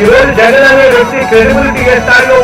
ఈరోజు జగన్ అనే వ్యక్తి క్రెడిబిలిటీ స్థాయిలో